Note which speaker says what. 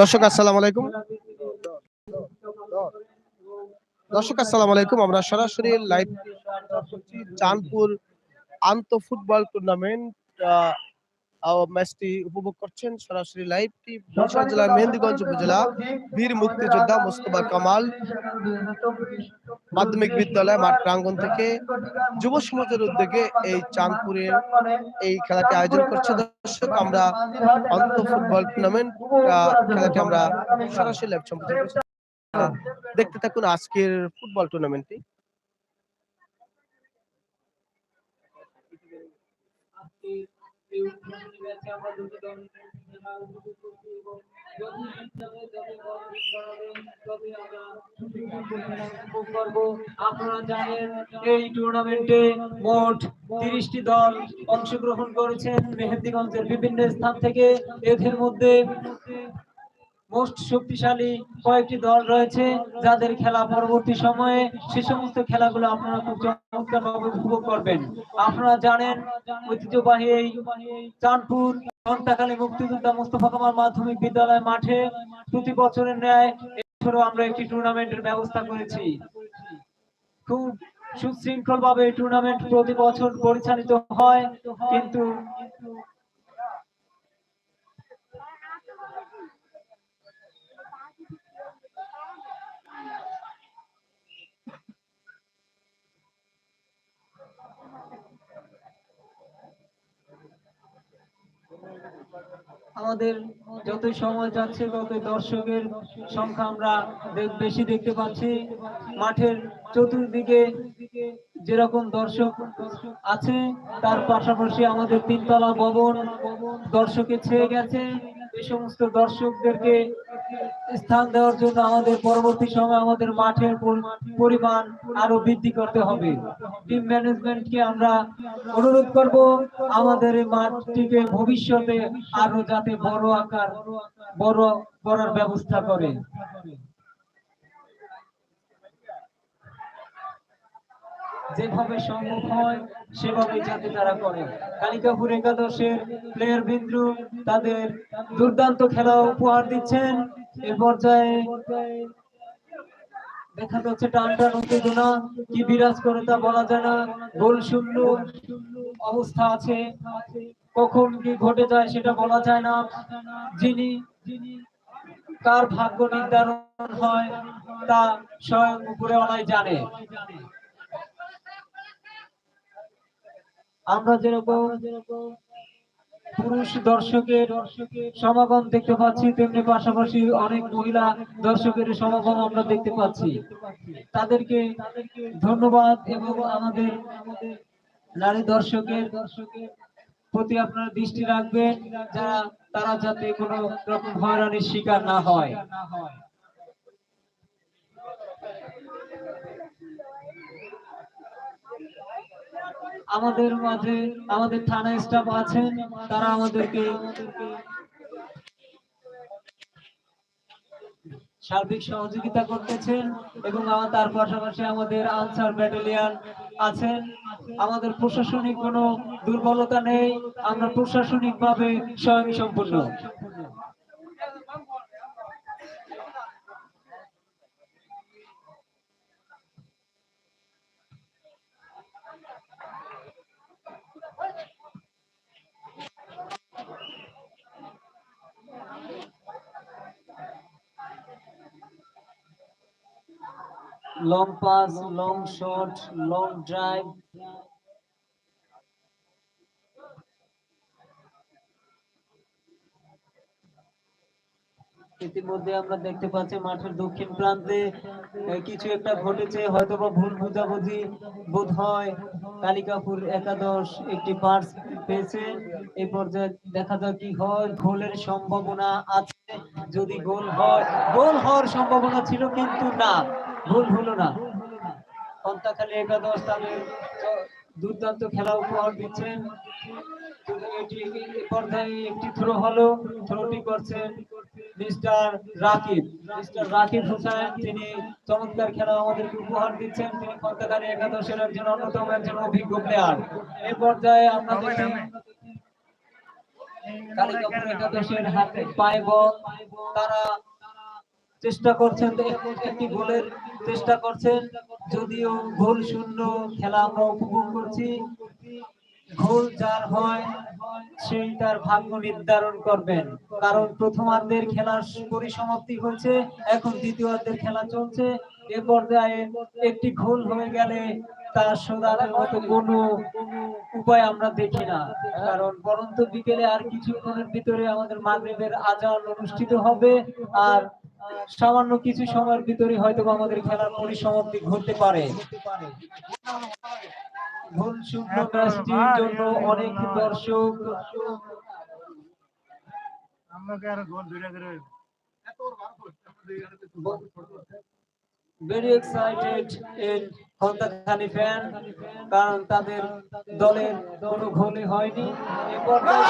Speaker 1: দর্শক আসসালাম আলাইকুম। দর্শক আসসালাম আলাইকুম। আমরা সরাসরি লাইভ চাঁদপুর আন্ত ফুটবল টুর্নামেন্ট ম্যাচটি উপভোগ করছেন সরাসরি লাইভটি বরিশাল জেলার মেহেন্দিগঞ্জ উপজেলা বীর মুক্তিযোদ্ধা মোস্তফা কামাল মাধ্যমিক বিদ্যালয় মাঠ প্রাঙ্গন থেকে যুব সমাজের উদ্যোগে এই চাঁদপুরের এই খেলাটি আয়োজন করছে। দর্শক আমরা অন্ত ফুটবল টুর্নামেন্ট খেলাটি আমরা সরাসরি লাইভ সম্প্রচার করছি। দেখতে থাকুন আজকের ফুটবল টুর্নামেন্টটি
Speaker 2: আপনারা জানেন এই টুর্নামেন্টে মোট তিরিশটি দল অংশগ্রহণ করেছেন মেহেন্দিগঞ্জের বিভিন্ন স্থান থেকে, এদের মধ্যে মোস্ট শক্তিশালী কয়েকটি দল রয়েছে যাদের খেলা পরবর্তী সময়ে সে সমস্ত খেলাগুলো আপনারা খুব চমৎকার ভাবে উপভোগ করবেন। আপনারা জানেন ঐতিহ্যবাহী এই চাঁদপুর সন্তাকালী মুক্তিযোদ্ধা মোস্তফা কামাল মাধ্যমিক বিদ্যালয় মাঠে প্রতি বছরের ন্যায় এবছরও আমরা একটি টুর্নামেন্টের ব্যবস্থা করেছি। খুব সুশৃঙ্খল ভাবে এই টুর্নামেন্ট প্রতি বছর পরিচালিত হয়, কিন্তু আমাদের যত সময় যাচ্ছে তত দর্শকের সংখ্যা আমরা বেশি দেখতে পাচ্ছি। মাঠের চতুর্দিকে যেরকম দর্শক আছে, তার পাশাপাশি আমাদের তিনতলা ভবন দর্শকে ছেয়ে গেছে। এই সমস্ত দর্শকদেরকে স্থান দেওয়ার জন্য আমাদের পরবর্তী সময় আমাদের মাঠের পরিমাণ আরও বৃদ্ধি করতে হবে। টিম ম্যানেজমেন্টকে আমরা অনুরোধ করব আমাদের এই মাঠটিকে ভবিষ্যতে আরও যাতে বড় আকার, বড় করার ব্যবস্থা করে। যেভাবে সম্ভব হয়, সেভাবে যাতে তারা করে। কালিকাপুর একাদশের প্লেয়ার বিন্দু তাদের দুর্দান্ত খেলা উপহার দিচ্ছেন। এ পর্যায়ে দেখা যাচ্ছে টান উত্তেজনা কি বিরাজ করে তা বলা যায় না। গোল শূন্য অবস্থা আছে। কখন কি ঘটে যায় সেটা বলা যায় না। যিনি কার ভাগ্য নির্ধারণ হয় তা স্বয়ং উপরে অলাই জানে। আমরা যেরকম পুরুষ দর্শকের সমাগম দেখতে পাচ্ছি, তেমনি পাশাপাশি অনেক মহিলা দর্শকের সমাগম আমরা দেখতে পাচ্ছি। তাদেরকে ধন্যবাদ এবং আমাদের নারী দর্শকের দর্শকের প্রতি আপনারা দৃষ্টি রাখবেন, যারা তারা যাতে কোনো রকম হয়রানির শিকার না হয়। আমাদের মাঝে, আমাদের থানা স্টাফ আছেন, তারা আমাদেরকে সার্বিক সহযোগিতা করতেছেন এবং আমার তার পাশাপাশি আমাদের আনসার ব্যাটালিয়ন আছেন। আমাদের প্রশাসনিক কোনো দুর্বলতা নেই, আমরা প্রশাসনিক ভাবে স্বয়ং সম্পূর্ণ long pass long shot long drive ইতিমধ্যে আমরা দেখতে পাচ্ছি মাঠের দক্ষিণ প্রান্তে কিছু একটা ঘটেছে হয়তো বা ভুল বুঝাবুঝি বোধ হয়। কালিকাপুর একাদশ একটি পার্স পেয়েছে। এই পর্যায়ে দেখা যাক কি হয়। গোলের সম্ভাবনা আছে। যদি গোল হয়, গোল হওয়ার সম্ভাবনা ছিল কিন্তু না। গোল হলো না। পন্তাখালী একাদশ তাদের দুর্দান্ত খেলা উপহার দিচ্ছেন একটি থ্রো হলো। থ্রোটি করছেন মিস্টার রাকিব। মিস্টার রাকিব হোসেন তিনি চমৎকার খেলা আমাদেরকে উপহার দিচ্ছেন। তিনি কলকাতার একাদশের একজন অন্যতম একজন অভিজ্ঞ প্লেয়ার এই পর্যায়ে আমরা দেখি কালিকাপুর একাদশের হাতে পায়ে বল। তারা চেষ্টা করছেন একটি গোলের চেষ্টা করছেন, যদিও গোল শূন্য খেলা আমরা উপভোগ করছি। গোল যার হয়, সেই তার ভাগ্য নির্ধারণ করবেন। কারণ প্রথমার্ধের খেলার পরিসমাপ্তি হয়েছে, এখন দ্বিতীয়ার্ধের খেলা চলছে। এ পর্যায়ে একটি গোল হয়ে গেলে তার শোধানোর মতো কোনো উপায় আমরা দেখি না। কারণ পরন্ত বিকেলে আর কিছুক্ষণের ভিতরে আমাদের মাগরিবের আজান অনুষ্ঠিত হবে। আর সামান্য কিছু সময়ের ভিতরে হয়তো আমাদের খেলার পরিসমাপ্তি ঘটতে পারে। গোল শূন্য ম্যাচটির জন্য অনেক দর্শক ভেরি এক্সাইটেড ফ্যান কারণ তাদের দলের কোনো গোলই হয়নি। এ পর্যায়ে